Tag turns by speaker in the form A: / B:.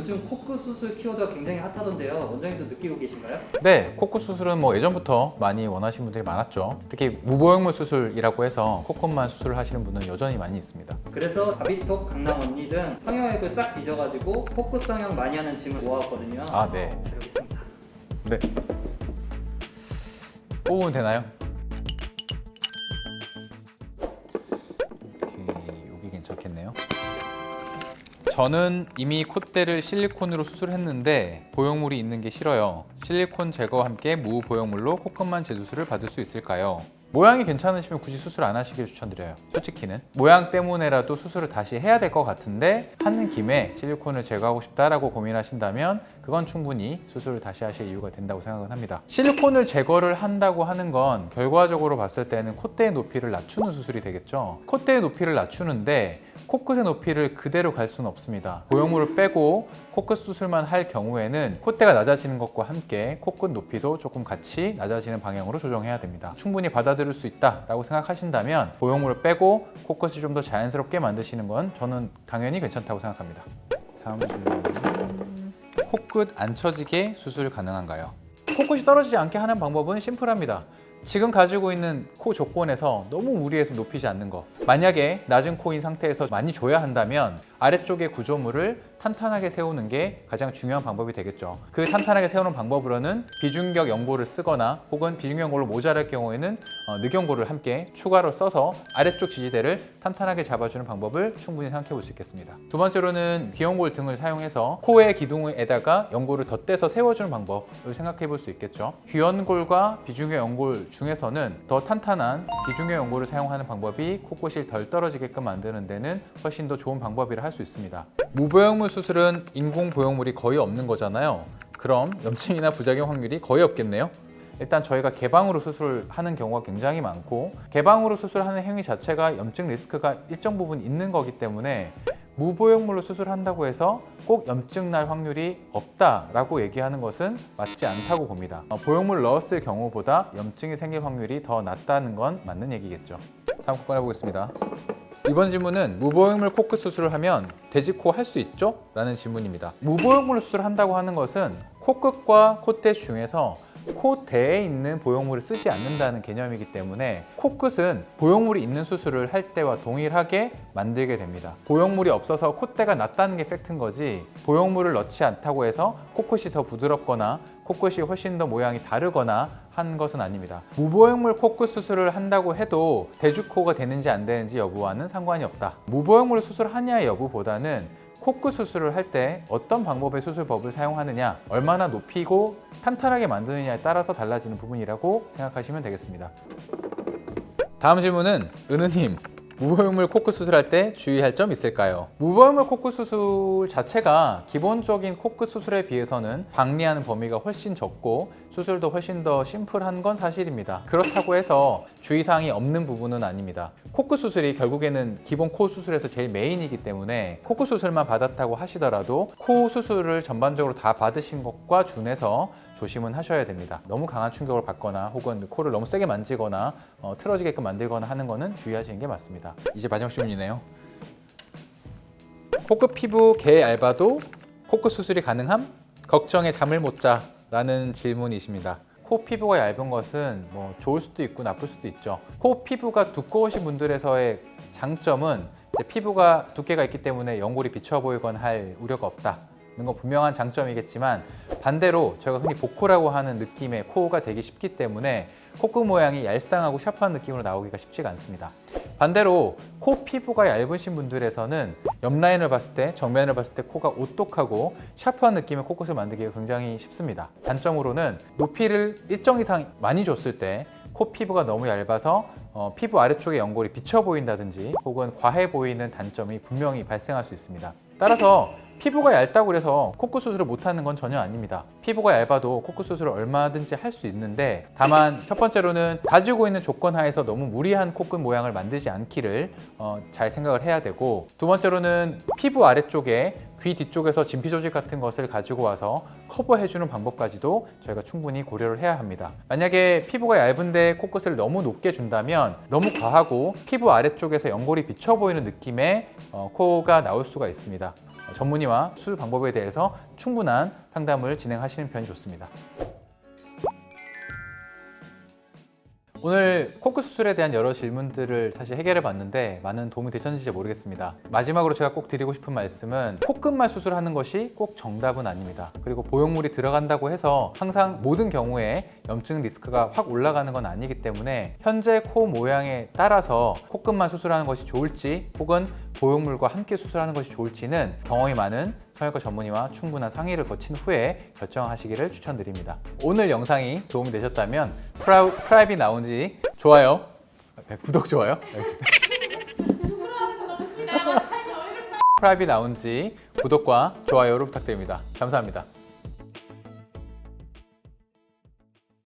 A: 요즘 코끝 수술 키워드가 굉장히 핫하던데요. 원장님도 느끼고 계신가요?
B: 네, 코끝 수술은 뭐 예전부터 많이 원하시는 분들이 많았죠. 특히 무보형물 수술이라고 해서 코끝만 수술을 하시는 분은 여전히 많이 있습니다.
A: 그래서 자비톡, 강남 언니 등 성형외과 싹 뒤져가지고 코끝 성형 많이 하는 짐을 모아왔거든요.
B: 아, 네.
A: 여기 있습니다.
B: 네. 뽑으면 되나요? 저는 이미 콧대를 실리콘으로 수술했는데 보형물이 있는 게 싫어요. 실리콘 제거와 함께 무보형물로 코끝만 재수술을 받을 수 있을까요? 모양이 괜찮으시면 굳이 수술 안 하시길 추천드려요. 솔직히는 모양 때문에라도 수술을 다시 해야 될 것 같은데 하는 김에 실리콘을 제거하고 싶다라고 고민하신다면 그건 충분히 수술을 다시 하실 이유가 된다고 생각은 합니다. 실리콘을 제거를 한다고 하는 건 결과적으로 봤을 때는 콧대의 높이를 낮추는 수술이 되겠죠. 콧대의 높이를 낮추는데 코끝의 높이를 그대로 갈 수는 없습니다. 보형물을 빼고 코끝 수술만 할 경우에는 콧대가 낮아지는 것과 함께 코끝 높이도 조금 같이 낮아지는 방향으로 조정해야 됩니다. 충분히 받아들일 수 있다라고 생각하신다면 보형물을 빼고 코끝을 좀 더 자연스럽게 만드시는 건 저는 당연히 괜찮다고 생각합니다. 다음 질문. 코끝 안 처지게 수술 가능한가요? 코끝이 떨어지지 않게 하는 방법은 심플합니다. 지금 가지고 있는 코 조건에서 너무 무리해서 높이지 않는 것. 만약에 낮은 코인 상태에서 많이 줘야 한다면 아래쪽의 구조물을 탄탄하게 세우는 게 가장 중요한 방법이 되겠죠. 그 탄탄하게 세우는 방법으로는 비중격 연골을 쓰거나 혹은 비중격 연골로 모자랄 경우에는 어, 늑연골을 함께 추가로 써서 아래쪽 지지대를 탄탄하게 잡아주는 방법을 충분히 생각해 볼 수 있겠습니다. 두 번째로는 귀연골 등을 사용해서 코의 기둥에다가 연골을 덧대서 세워주는 방법을 생각해 볼 수 있겠죠. 귀연골과 비중격 연골 중에서는 더 탄탄한 비중격 연골을 사용하는 방법이 코끝이 덜 떨어지게끔 만드는 데는 훨씬 더 좋은 방법이라 할수 있습니다. 무보형물 수술은 인공 보형물이 거의 없는 거잖아요. 그럼 염증이나 부작용 확률이 거의 없겠네요. 일단 저희가 개방으로 수술하는 경우가 굉장히 많고 개방으로 수술하는 행위 자체가 염증 리스크가 일정 부분 있는 거기 때문에 무보형물로 수술한다고 해서 꼭 염증 날 확률이 없다라고 얘기하는 것은 맞지 않다고 봅니다. 어, 보형물 넣었을 경우보다 염증이 생길 확률이 더 낮다는 건 맞는 얘기겠죠. 다음 코건 해보겠습니다. 이번 질문은 무보형물 코끝 수술을 하면 돼지코 할 수 있죠? 라는 질문입니다. 무보형물로 수술한다고 하는 것은 코끝과 콧대 중에서 코대에 있는 보형물을 쓰지 않는다는 개념이기 때문에 코끝은 보형물이 있는 수술을 할 때와 동일하게 만들게 됩니다. 보형물이 없어서 콧대가 낮다는 게 팩트인 거지 보형물을 넣지 않다고 해서 코끝이 더 부드럽거나 코끝이 훨씬 더 모양이 다르거나 한 것은 아닙니다. 무보형물 코끝 수술을 한다고 해도 대주코가 되는지 안 되는지 여부와는 상관이 없다. 무보형물 수술하냐 여부보다는 코끝 수술을 할 때 어떤 방법의 수술법을 사용하느냐, 얼마나 높이고 탄탄하게 만드느냐에 따라서 달라지는 부분이라고 생각하시면 되겠습니다. 다음 질문은 은우님. 무보형물 코끝 수술할 때 주의할 점 있을까요? 무보형물 코끝 수술 자체가 기본적인 코끝 수술에 비해서는 방리하는 범위가 훨씬 적고 수술도 훨씬 더 심플한 건 사실입니다. 그렇다고 해서 주의사항이 없는 부분은 아닙니다. 코끝 수술이 결국에는 기본 코 수술에서 제일 메인이기 때문에 코끝 수술만 받았다고 하시더라도 코 수술을 전반적으로 다 받으신 것과 준해서 조심은 하셔야 됩니다. 너무 강한 충격을 받거나 혹은 코를 너무 세게 만지거나 어, 틀어지게끔 만들거나 하는 거는 주의하시는 게 맞습니다. 이제 마지막 질문이네요. 코끝 피부 개 얇아도 코끝 수술이 가능함? 걱정에 잠을 못 자라는 질문이십니다. 코 피부가 얇은 것은 뭐 좋을 수도 있고 나쁠 수도 있죠. 코 피부가 두꺼우신 분들에서의 장점은 피부가 두께가 있기 때문에 연골이 비쳐 보이거나 할 우려가 없다. 는 건 분명한 장점이겠지만 반대로 저희가 흔히 복코라고 하는 느낌의 코가 되기 쉽기 때문에 코끝 모양이 얄쌍하고 샤프한 느낌으로 나오기가 쉽지가 않습니다. 반대로 코 피부가 얇으신 분들에서는 옆라인을 봤을 때 정면을 봤을 때 코가 오똑하고 샤프한 느낌의 코끝을 만들기가 굉장히 쉽습니다. 단점으로는 높이를 일정 이상 많이 줬을 때 코 피부가 너무 얇아서 어, 피부 아래쪽에 연골이 비쳐 보인다든지 혹은 과해 보이는 단점이 분명히 발생할 수 있습니다. 따라서 피부가 얇다고 해서 코끝 수술을 못하는 건 전혀 아닙니다. 피부가 얇아도 코끝 수술을 얼마든지 할 수 있는데 다만 첫 번째로는 가지고 있는 조건 하에서 너무 무리한 코끝 모양을 만들지 않기를 어, 잘 생각을 해야 되고 두 번째로는 피부 아래쪽에 귀 뒤쪽에서 진피 조직 같은 것을 가지고 와서 커버해주는 방법까지도 저희가 충분히 고려를 해야 합니다. 만약에 피부가 얇은데 코끝을 너무 높게 준다면 너무 과하고 피부 아래쪽에서 연골이 비쳐 보이는 느낌의 어, 코가 나올 수가 있습니다. 전문의와 수술 방법에 대해서 충분한 상담을 진행하시는 편이 좋습니다. 오늘 코크 수술에 대한 여러 질문들을 사실 해결해 봤는데 많은 도움이 되셨는지 모르겠습니다. 마지막으로 제가 꼭 드리고 싶은 말씀은 코끝만 수술하는 것이 꼭 정답은 아닙니다. 그리고 보형물이 들어간다고 해서 항상 모든 경우에 염증 리스크가 확 올라가는 건 아니기 때문에 현재 코 모양에 따라서 코끝만 수술하는 것이 좋을지 혹은 보형물과 함께 수술하는 것이 좋을지는 경험이 많은 성형외과 전문의와 충분한 상의를 거친 후에 결정하시기를 추천드립니다. 오늘 영상이 도움이 되셨다면 프라, 프라이빗 라운지 좋아요, 네, 구독 좋아요, 알겠습니다. 프라이빗 라운지 구독과 좋아요를 부탁드립니다. 감사합니다.